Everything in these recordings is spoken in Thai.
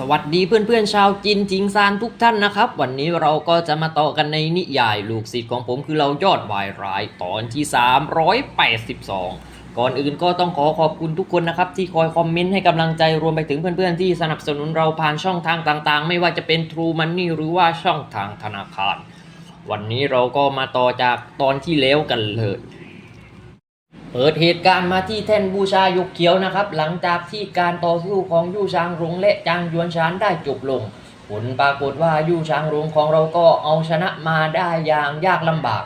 สวัสดีเพื่อนๆชาวจีนจิงซานทุกท่านนะครับ วันนี้เราก็จะมาต่อกันในนิยายลูกศิษย์ของผมคือเรายอดวายร้ายตอนที่ 382 ก่อนอื่นก็ต้องขอขอบคุณทุกคนนะครับ ที่คอยคอมเมนต์ให้กำลังใจรวมไปถึงเพื่อนๆที่สนับสนุนเราผ่านช่องทางต่างๆ ไม่ว่าจะเป็น True Money หรือว่าช่องทางธนาคาร วันนี้เราก็มาต่อจากตอนที่แล้วกันเลย เปิดเหตุการณ์มาที่แท่นบูชาหยกเขียวนะครับ หลังจากที่การต่อสู้ของยู่ชางรงและจางยวนชานได้จบลง ผลปรากฏว่ายู่ชางรงของเราก็เอาชนะมาได้อย่างยากลำบาก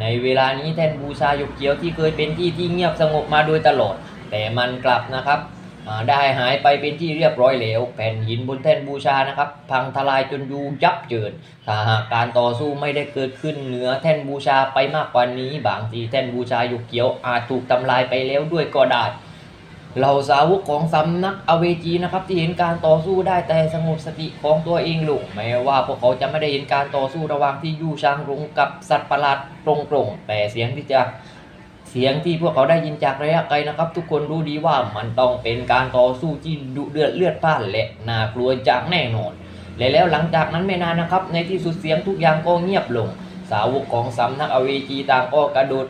ในเวลานี้แท่นบูชาหยกเขียวที่เคยเป็นที่ที่เงียบสงบมาโดยตลอด แต่มันกลับนะครับ อ่าได้หายไปเป็นที่เรียบร้อยแล้ว แผ่นหินบนแท่นบูชานะครับ พังทลายจนยูยับเยินถ้าหากการต่อสู้ไม่ได้เกิดขึ้นเหนือแท่นบูชาไปมากกว่านี้ บางทีแท่นบูชาหยกเขียวอาจถูกทำลายไปแล้วด้วยก็ได้เหล่าสาวกของสำนักอเวจีนะครับที่เห็นการต่อสู้ได้แต่สงบสติของตัวเองลงแม้ว่าพวกเขาจะไม่ได้เห็นการต่อสู้ระหว่างที่ยู่ช้างรุงกับสัตว์ประหลาดตรงๆแต่เสียงที่จะ เสียงที่พวกเขาได้ยินจากระยะไกลนะครับ ทุกคนรู้ดีว่ามันต้องเป็นการต่อสู้ที่ดุเดือดเลือดพล่านและน่ากลัวจากแน่นอน และแล้วหลังจากนั้นไม่นานนะครับ ในที่สุดเสียงทุกอย่างก็เงียบลง สาวกของสำนักอเวจีต่างก็กระโดด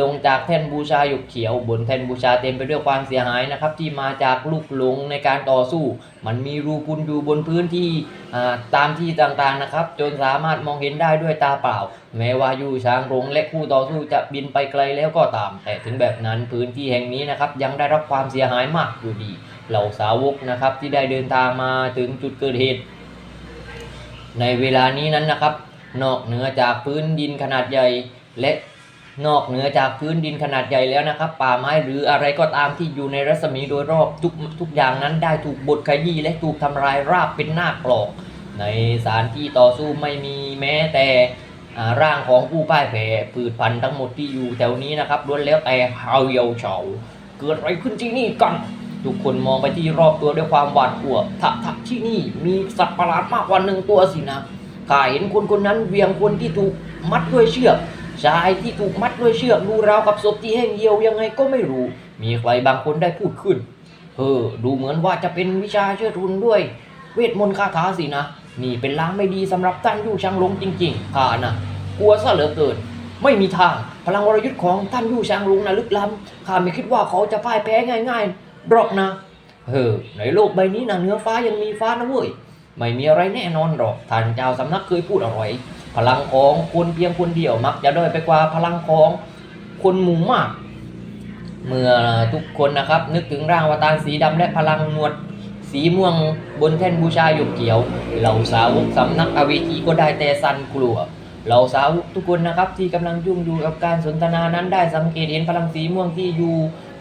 ลงจากแท่นบูชาหยกเขียว บนแท่นบูชาเต็มไปด้วยความเสียหายนะครับ ที่มาจากลูกหลงในการต่อสู้ มันมีรูพุนอยู่บนพื้นที่ตามที่ต่างๆนะครับ จนสามารถมองเห็นได้ด้วยตาเปล่า แม้ว่ายูช้างหลงและคู่ต่อสู้จะบินไปไกลแล้วก็ตาม แต่ถึงแบบนั้นพื้นที่แห่งนี้นะครับยังได้รับความเสียหายมากอยู่ดี เหล่าสาวกนะครับที่ได้เดินทางมาถึงจุดเกิดเหตุ ในเวลานี้นั้นนะครับ นอกเหนือจากพื้นดินขนาดใหญ่และ นอกเหนือจากพื้นดินขนาดใหญ่แล้วนะครับ ป่าไม้หรืออะไรก็ตามที่อยู่ในรัศมีโดยรอบทุกทุกอย่างนั้นได้ถูกบดขยี้และถูกทำลายราบเป็นหน้ากลอกในสานที่ต่อสู้ไม่มีแม้แต่ร่างของผู้พ่ายแพ้ผืดพันธุ์ทั้งหมดที่อยู่แถวนี้นะครับล้วนแล้วแต่เฮาเยาเฉาเกิดอะไรขึ้นที่นี่กันทุกคนมองไปที่รอบตัวด้วยความหวาดกลัวถ้าถ้าที่นี่มีสัตว์ประหลาดมากกว่าหนึ่งตัวสินะข้าเห็นคนคนนั้นเวียงคนที่ถูกมัดด้วยเชือก ชายที่ถูกมัดด้วยเชือกดูราวกับศพที่แห้งเหี่ยวยังไงก็ไม่รู้ มีใครบางคนได้พูดขึ้น เออ ดูเหมือนว่าจะเป็นวิชาเชิดทุนด้วย เวทมนต์คาถาสินะ นี่เป็นล้างไม่ดีสำหรับท่านยู่ชังลงจริงๆข้านะกลัวซะเหลือเกิน ไม่มีทาง พลังวรยุทธ์ของท่านยู่ชังลงนะลึกล้ำข้าไม่คิดว่าเขาจะพ่ายแพ้ง่ายๆหรอกนะ เออ ในโลกใบนี้นะเนื้อฟ้ายังมีฟ้านะเว้ย ไม่มีอะไรแน่นอนหรอก ท่านเจ้าสำนักเคยพูดเอาไว้ พลังของคนเพียงคนเดียวมักจะด้อยไปกว่าพลังของคนหมู่มาก เมื่อทุกคนนะครับ นึกถึงร่างวตารสีดำและพลังหนวดสีม่วงบนแท่นบูชาหยกเขียว เหล่าสาวกสำนักอเวจีก็ได้แต่สั่นกลัว เหล่าสาวกทุกคนนะครับ ที่กำลังยุ่งอยู่กับการสนทนานั้นได้สังเกตเห็นพลังสีม่วงที่อยู่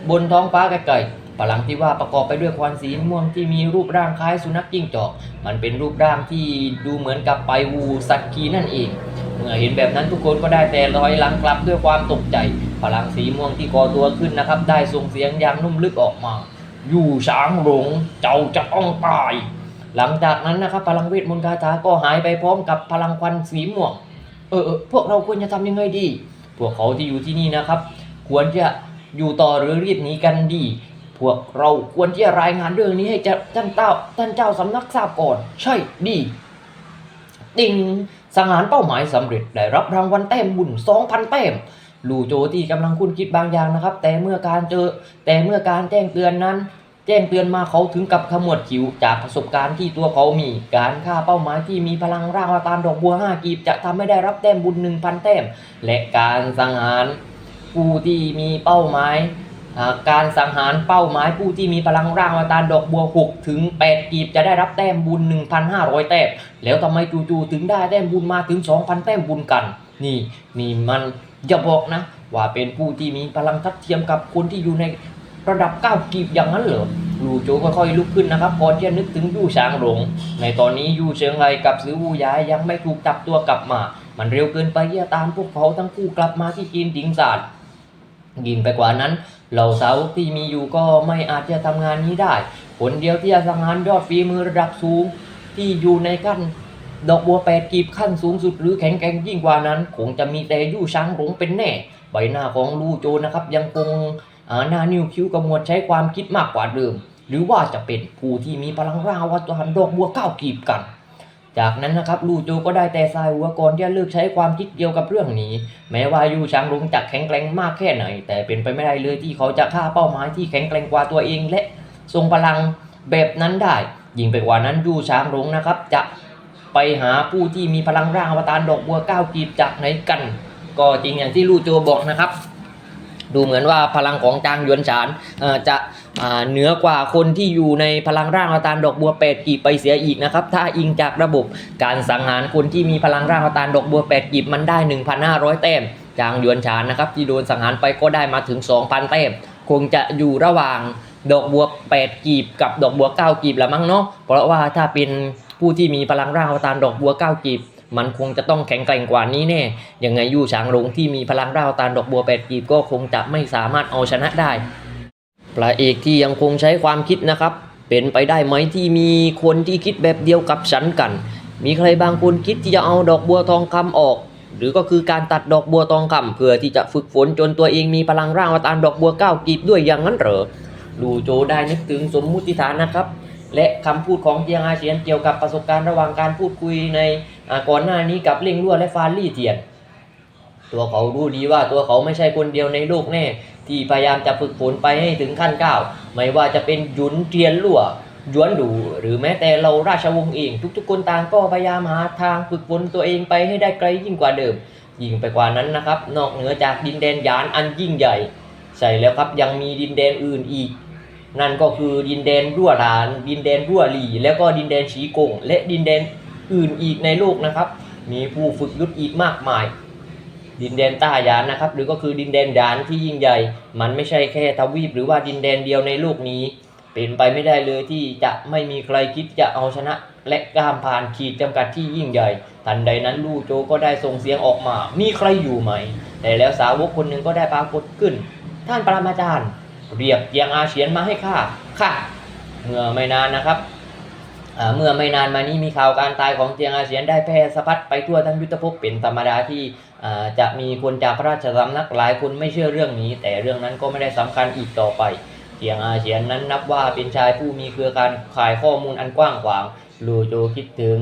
บนท้องฟ้าไกลๆ พลังที่ว่าประกอบไปด้วยควันสีม่วงที่มีรูปร่างคล้ายสุนัขจิ้งจอก มันเป็นรูปร่างที่ดูเหมือนกับไปวูสัตคีนั่นเอง เมื่อเห็นแบบนั้นทุกคนก็ได้แต่ลอยหลังกลับด้วยความตกใจ พลังสีม่วงที่ก่อตัวขึ้นนะครับ ได้ส่งเสียงอย่างนุ่มลึกออกมา อยู่ช้างหลงเจ้าจะต้องตาย หลังจากนั้นนะครับพลังเวทมนต์คาถาก็หายไปพร้อมกับพลังควันสีม่วง เออเออพวกเราควรจะทำยังไงดี พวกเขาที่อยู่ที่นี่นะครับ ควรจะอยู่ต่อหรือรีบหนีกันดี พวกเราควรที่จะรายงานเรื่องนี้ให้ท่านเต้าท่านเจ้าสำนักทราบก่อน ใช่ดีติงสังหารเป้าหมายสำเร็จได้รับรางวัลแต้มบุญ2,000แต้มลู่โจที่กำลังคุ้นคิดบางอย่างนะครับ แต่เมื่อการเจอแต่เมื่อการแจ้งเตือนนั้น แจ้งเตือนมาเขาถึงกับขมวดคิ้วจากประสบการณ์ที่ตัวเขามีการฆ่าเป้าหมายที่มีพลังร่างตารดอกบัวห้ากีบจะทำให้ได้รับแต้มบุญ1,000แต้มและการสังหารผู้ที่มีเป้าหมาย การสังหารเป้าหมายผู้ที่มีพลังร่างอวตารดอกบัว6ถึง8กีบจะได้รับแต้มบุญ 1,500 แต้ม แล้วทำไมจู่ๆถึงได้แต้มบุญมาถึง 2,000 แต้มบุญกัน นี่นี่มันอย่าบอกนะ ว่าเป็นผู้ที่มีพลังทัดเทียมกับคนที่อยู่ในระดับ 9 กีบอย่างนั้นเหรอลูโจก็ค่อยลุกขึ้นนะครับก่อนที่จะนึกถึงยู่ช้างหลง ในตอนนี้ยู่เชิงไรกับซื้อวูย้ายยังไม่ถูกจับตัวกลับมา มันเร็วเกินไปที่จะตามพวกเขาทั้งคู่กลับมาที่จีนดิงศาสตร์ยิ่งไปกว่านั้น เหล่าสาวกที่มีอยู่ก็ไม่อาจจะทำงานนี้ได้ คนเดียวที่จะสังารยอดฝีมือระดับสูง ที่อยู่ในขั้นดอกบัวแปดกีบขั้นสูงสุดหรือแข็งแกร่งยิ่งกว่านั้น คงจะมีแต่ยู่ช้างหลงเป็นแน่ ใบหน้าของลู่โจนะครับยังคงอ่าหน้านิ้วคิ้วกระมวดใช้ความคิดมากกว่าเดิม หรือว่าจะเป็นผู้ที่มีพลังร่างอวตารดอกบัวเก้ากีบกัน จากนั้นนะครับลู่โจก็ได้แต่ทรายหัวก่อนที่จะเลิกใช้ความคิดเกี่ยวกับเรื่องนี้ แม้ว่ายูชางรุงจะแข็งแกร่งมากแค่ไหน แต่เป็นไปไม่ได้เลยที่เขาจะฆ่าเป้าหมายที่แข็งแกร่งกว่าตัวเองและทรงพลังแบบนั้นได้ ยิ่งไปกว่านั้นยูชางรุงนะครับ จะไปหาผู้ที่มีพลังร่างอวตารดอกบัวก้าวกีบจากไหนกัน ก็จริงอย่างที่ลู่โจบอกนะครับ ดูเหมือนว่าพลังของจางหยวนฉานจะ เหนือกว่าคนที่อยู่ในพลังร่างอวตารดอกบัวแปดกีบไปเสียอีกนะครับ ถ้าอิงจากระบบการสังหารคนที่มีพลังร่างอวตารดอกบัวแปดกีบมันได้ 1,500 แต้มจางยวนฉานนะครับที่โดนสังหารไปก็ได้มาถึง 2,000 แต้มคงจะอยู่ระหว่างดอกบัว 8 กีบกับดอกบัว 9 กีบละมั้งเนาะเพราะว่าถ้าเป็นผู้ที่มีพลังร่างอวตารดอกบัว 9 กีบมันคงจะต้องแข็งแกร่งกว่านี้แน่ ยังไงยู่ฉางหลงที่มีพลังร่างอวตารดอกบัว8กีบก็คงจะไม่สามารถเอาชนะได้ พระเอกที่ยังคงใช้ความคิดนะครับ เป็นไปได้ไหมที่มีคนที่คิดแบบเดียวกับฉันกัน มีใครบางคนคิดที่จะเอาดอกบัวทองคำออก หรือก็คือการตัดดอกบัวทองคำเพื่อที่จะฝึกฝนจนตัวเองมีพลังร่างอวตารดอกบัวเก้ากีบด้วยอย่างนั้นเหรอลูโจได้นึกถึงสมมุติฐานนะครับ และคำพูดของเจียงอาเฉียนเกี่ยวกับประสบการณ์ระหว่างการพูดคุยในก่อนหน้านี้กับเล่งลั่วและฟานลี่เทียน ตัวเขารู้ดีว่าตัวเขาไม่ใช่คนเดียวในโลกแน่ ที่พยายามจะฝึกฝนไปให้ถึงขั้นก้าวไม่ว่าจะเป็นหยุนเทียนลั่วหยวนดูหรือแม้แต่เราราชวงศ์เอง ทุกๆคนต่างก็พยายามหาทางฝึกฝนตัวเองไปให้ได้ไกลยิ่งกว่าเดิม ยิ่งไปกว่านั้นนะครับ นอกเหนือจากดินแดนยานอันยิ่งใหญ่ ใช่แล้วครับยังมีดินแดนอื่นอีก นั่นก็คือดินแดนรั่วหลาน ดินแดนรั่วหลี่แล้วก็ดินแดนฉีกง และดินแดนอื่นอีกในโลกนะครับ มีผู้ฝึกยุทธอีกมากมาย ดินแดนต้ายานนะครับ หรือก็คือดินแดนยานที่ยิ่งใหญ่ มันไม่ใช่แค่ทวีปหรือว่าดินแดนเดียวในโลกนี้ เป็นไปไม่ได้เลยที่จะไม่มีใครคิดจะเอาชนะ และก้ามผ่านขีดจำกัดที่ยิ่งใหญ่ ทันใดนั้นลู่โจก็ได้ส่งเสียงออกมา มีใครอยู่ไหม แต่แล้วสาวกคนหนึ่งก็ได้ปรากฏขึ้น ท่านปรมาจารย์ เรียกเจียงอาเฉียนมาให้ข้าข้าเมื่อไม่นานนะครับ เมื่อไม่นานมานี้มีข่าวการตายของเจียงอาเฉียนได้แพร่สะพัดไปทั่วทั้งยุทธภพเป็นธรรมดาที่จะมีคนจากพระราชสำนักหลายคนไม่เชื่อเรื่องนี้ แต่เรื่องนั้นก็ไม่ได้สำคัญอีกต่อไปเจียงอาเฉียนนั้นนับว่าเป็นชายผู้มีเครือข่ายขายข้อมูลอันกว้างขวางลูโจคิดถึง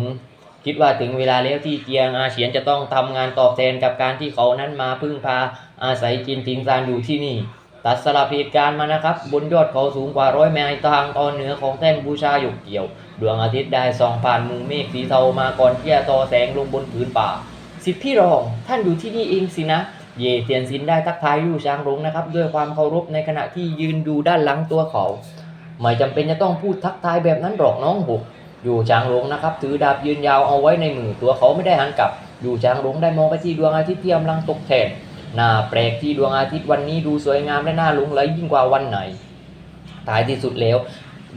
คิดว่าถึงเวลาแล้วที่เจียงอาเฉียนจะต้องทำงานตอบแทนกับการที่เขานั้นมาพึ่งพาอาศัยจินทิงซานอยู่ที่นี่ ตัดสลับเหตุการณ์มานะครับ บนยอดเขาสูงกว่าร้อยเมตรทางตอนเหนือของแท่นบูชาหยกเกี่ยว ดวงอาทิตย์ได้ส่องผ่านมู่เมฆสีเทามาก่อนที่จะต่อแสงลงบนผืนป่า สิทธิพี่รอง ท่านอยู่ที่นี่เองสินะ เย่เทียนซินได้ทักทายยู่ช้างหลงนะครับ ด้วยความเคารพในขณะที่ยืนดูด้านหลังตัวเขา ไม่จำเป็นจะต้องพูดทักทายแบบนั้นหรอกน้องหกอยู่ช้างหลงนะครับ ถือดาบยืนยาวเอาไว้ในมือตัวเขาไม่ได้หันกลับ อยู่ช้างหลงได้มองไปที่ดวงอาทิตย์ที่กำลังตกแทน น่าแปลกที่ดวงอาทิตย์วันนี้ดูสวยงามและน่าหลงไหลยิ่งกว่าวันไหนท้ายที่สุดแล้ว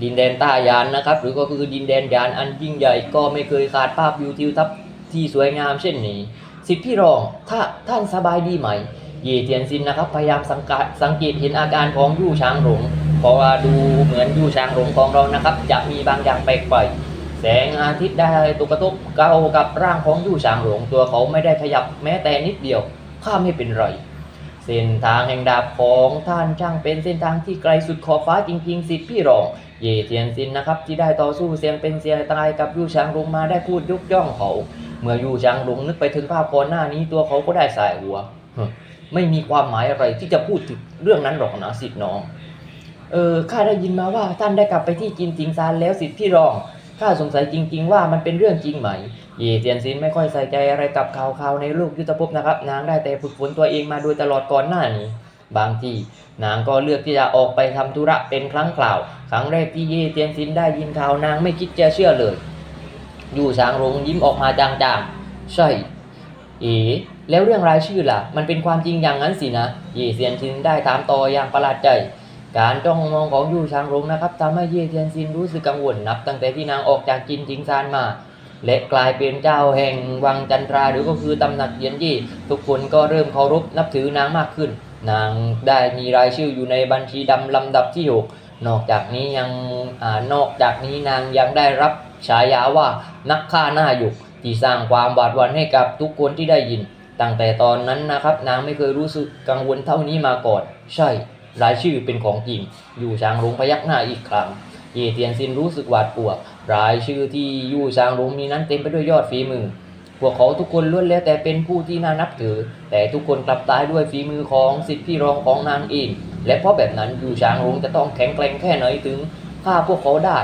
ดินแดนต้ายานนะครับ หรือก็คือดินแดนยานอันยิ่งใหญ่ก็ไม่เคยขาดภาพวิวทิวทัศน์ที่สวยงามเช่นนี้ สิทธิพี่รองถ้าท่านสบายดีไหม เย่เทียนซินนะครับ พยายามสังกสังเกตเห็นอาการของยู่ช้างหลงเพราะว่าดูเหมือนยู่ช้างหลงของเรานะครับ จะมีบางอย่างแปลกไปแสงอาทิตย์ได้ตกกระทบเก้ากับร่างของยู่ช้างหลงตัวเขาไม่ได้ขยับแม้แต่นิดเดียว ข้าไม่เป็นไร เส้นทางแห่งดาบของท่านช่างเป็นเส้นทางที่ไกลสุดขอบฟ้าจริงๆสิทธิพี่รอง เย่เทียนซินนะครับที่ได้ต่อสู้เสียงเป็นเสียงตายกับยู่ช้างหลงมาได้พูดยกย่องเขา เมื่อยู่ช้างหลงนึกไปถึงภาพก่อนหน้านี้ตัวเขาก็ได้สายหัว ไม่มีความหมายอะไรที่จะพูดถึงเรื่องนั้นหรอกนะสิทธิ์น้อง เออข้าได้ยินมาว่าท่านได้กลับไปที่จินจิงซานแล้วสิทธิ์พี่รอง ข้าสงสัยจริง ๆ ว่ามันเป็นเรื่องจริงไหมเย่เทียนซินไม่ค่อยใส่ใจอะไรกับข่าวๆในโลกยุทธภพนะครับ นางได้แต่ฝึกฝนตัวเองมาโดยตลอดก่อนหน้านี้ บางทีนางก็เลือกที่จะออกไปทำธุระเป็นครั้งคราว ครั้งแรกที่เย่เทียนซินได้ยินข่าวนางไม่คิดจะเชื่อเลย อยู่ช้างรงยิ้มออกมาจางๆ ใช่ เอ๋แล้วเรื่องรายชื่อล่ะ มันเป็นความจริงอย่างนั้นสินะ เย่เทียนซินได้ถามต่ออย่างประหลาดใจ การจ้องมองของยู่ชางรงนะครับทำให้เย่เทียนซินรู้สึกกังวลนับ ตั้งแต่ที่นางออกจากจินจิงซานมา และกลายเป็นเจ้าแห่งวังจันทราหรือก็คือตำหนักเยียนยี่ทุกคนก็เริ่มเคารพนับถือนางมากขึ้น นางได้มีรายชื่ออยู่ในบัญชีดำลำดับที่หกนอกจากนี้ยังอนอกจากนี้นางยังได้รับฉายาว่านักฆ่าหน้าหยกที่สร้างความหวาดหวั่นให้กับทุกคนที่ได้ยิน ตั้งแต่ตอนนั้นนะครับ นางไม่เคยรู้สึกกังวลเท่านี้มาก่อน ใช่ รายชื่อเป็นของจริง อยู่ช้างลงพยักหน้าอีกครั้ง เยเตียนซินรู้สึกหวาดกลัว รายชื่อที่อยู่ช้างหลงมีนั้นเต็มไปด้วยยอดฝีมือ พวกเขาทุกคนล้วนแล้วแต่เป็นผู้ที่น่านับถือ แต่ทุกคนกลับตายด้วยฝีมือของสิทธิพี่รองของนางเอง และเพราะแบบนั้นอยู่ช้างหลงจะต้องแข็งแกร่งแค่ไหนถึงฆ่าพวกเขาได้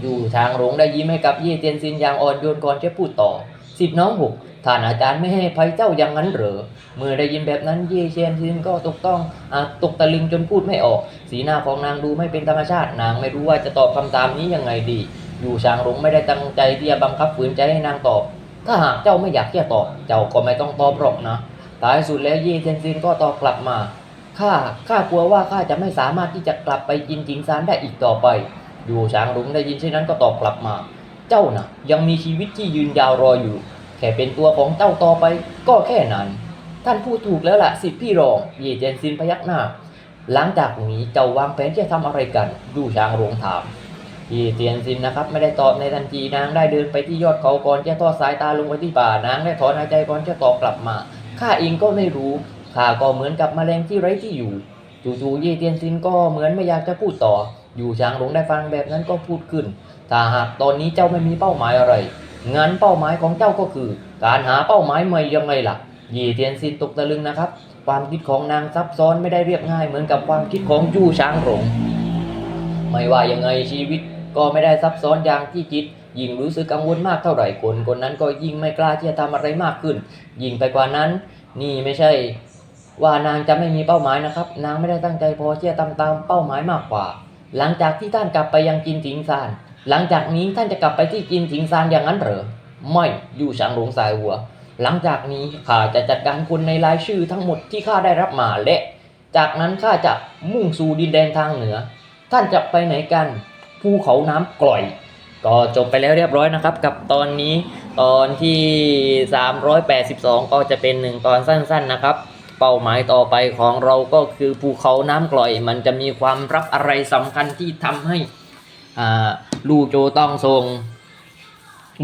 อยู่ช้างหลงได้ยิ้มให้กับเยเตียนซินอย่างอ่อนโยนก่อนจะพูดต่อ สิทธิน้องหกท่านอาจารย์ไม่ให้ภัยเจ้าอย่างนั้นเหรอ เมื่อได้ยินแบบนั้นเย่เชียนซินก็ตกต้องอตกตะลึงจนพูดไม่ออก สีหน้าของนางดูไม่เป็นธรรมชาติ นางไม่รู้ว่าจะตอบคำถามนี้ยังไงดี อยู่ชางหลงไม่ได้ตั้งใจที่จะบังคับฝืนใจให้นางตอบ ถ้าหากเจ้าไม่อยากที่จะตอบ เจ้าก็ไม่ต้องตอบหรอกนะท้ายสุดแล้วเย่เทียนซินก็ตอบกลับมา ข้า ข้ากลัวว่าข้าจะไม่สามารถที่จะกลับไปกินจิงซานได้อีกต่อไป อยู่ช้างหลงได้ยินเช่นนั้นก็ตอบกลับมา เจ้านะยังมีชีวิตที่ยืนยาวรออยู่ แค่เป็นตัวของเจ้าต่อไปก็แค่นั้น ท่านพูดถูกแล้วล่ะสิพี่รองเย่เทียนซินพยักหน้า หลังจากนี้เจ้าวางแผนจะทำอะไรกันอยู่ช้างหลงถามพี่เตียนซินนะครับ ไม่ได้ตอบในทันทีนางได้เดินไปที่ยอดเขาก่อนจะทอดสายตาลงไปที่ป่านางได้ถอนหายใจก่อนจะตอบกลับมาข้าเองก็ไม่รู้ข้าก็เหมือนกับแมลงที่ไร้ที่อยู่จู่ๆเย่เตียนซินก็เหมือนไม่อยากจะพูดต่อ อยู่ช้างหลงได้ฟังแบบนั้นก็พูดขึ้น ถ้าหากตอนนี้เจ้าไม่มีเป้าหมายอะไรงั้นเป้าหมายของเจ้าก็คือ การหาเป้าหมายใหม่ยังไงล่ะเย่เตียนซินตกตะลึงนะครับ ความคิดของนางซับซ้อนไม่ได้เรียบง่ายเหมือนกับความคิดของยู่ช้างหลง ไม่ว่ายังไงชีวิตก็ไม่ได้ซับซ้อนอย่างที่คิด ยิ่งรู้สึกกังวลมากเท่าไหร่คนคนนั้นก็ยิ่งไม่กล้าที่จะทำอะไรมากขึ้น ยิ่งไปกว่านั้น นี่ไม่ใช่ ว่านางจะไม่มีเป้าหมายนะครับ นางไม่ได้ตั้งใจพอที่จะทำตามเป้าหมายมากกว่า หลังจากที่ท่านกลับไปยังจินถิงซาน หลังจากนี้ท่านจะกลับไปที่จินถิงซานอย่างนั้นเหรอ ไม่อยู่ฉางหลงสายหัว หลังจากนี้ข้าจะจัดการคนในรายชื่อทั้งหมดที่ข้าได้รับมาและ จากนั้นข้าจะมุ่งสู่ดินแดนทางเหนือ ท่านจะไปไหนกันภูเขาน้ำกร่อย ก็จบไปแล้วเรียบร้อยนะครับ กับตอนนี้ตอนที่ 382 ก็จะเป็นหนึ่งตอนสั้น ๆนะครับเป้าหมายต่อไปของเราก็คือภูเขาน้ำกร่อย มันจะมีความรับอะไรสำคัญที่ทำให้ ลู่โจต้องทรง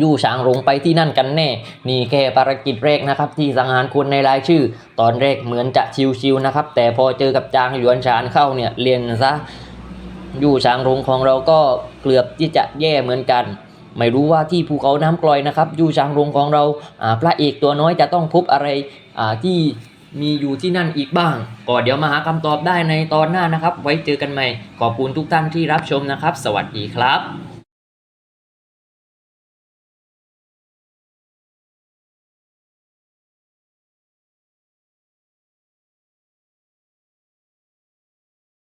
ยู่ฉางหลงไปที่นั่นกันแน่ นี่แค่ภารกิจแรกนะครับ ที่สังหารคนในรายชื่อ ตอนแรกเหมือนจะชิวๆนะครับ แต่พอเจอกับจางหยวนฉานเข้าเนี่ยเรียนซะยู่ฉางหลงของเราก็เกือบที่จะแย่เหมือนกัน ไม่รู้ว่าที่ภูเขาน้ำกลอยนะครับยู่ฉางหลงของเราพระเอกตัวน้อยจะต้องพบอะไรที่ มีอยู่ที่นั่นอีกบ้าง ก็เดี๋ยวมาหาคำตอบได้ในตอนหน้านะครับ ไว้เจอกันใหม่ ขอบคุณทุกท่านที่รับชมนะครับ สวัสดีครับ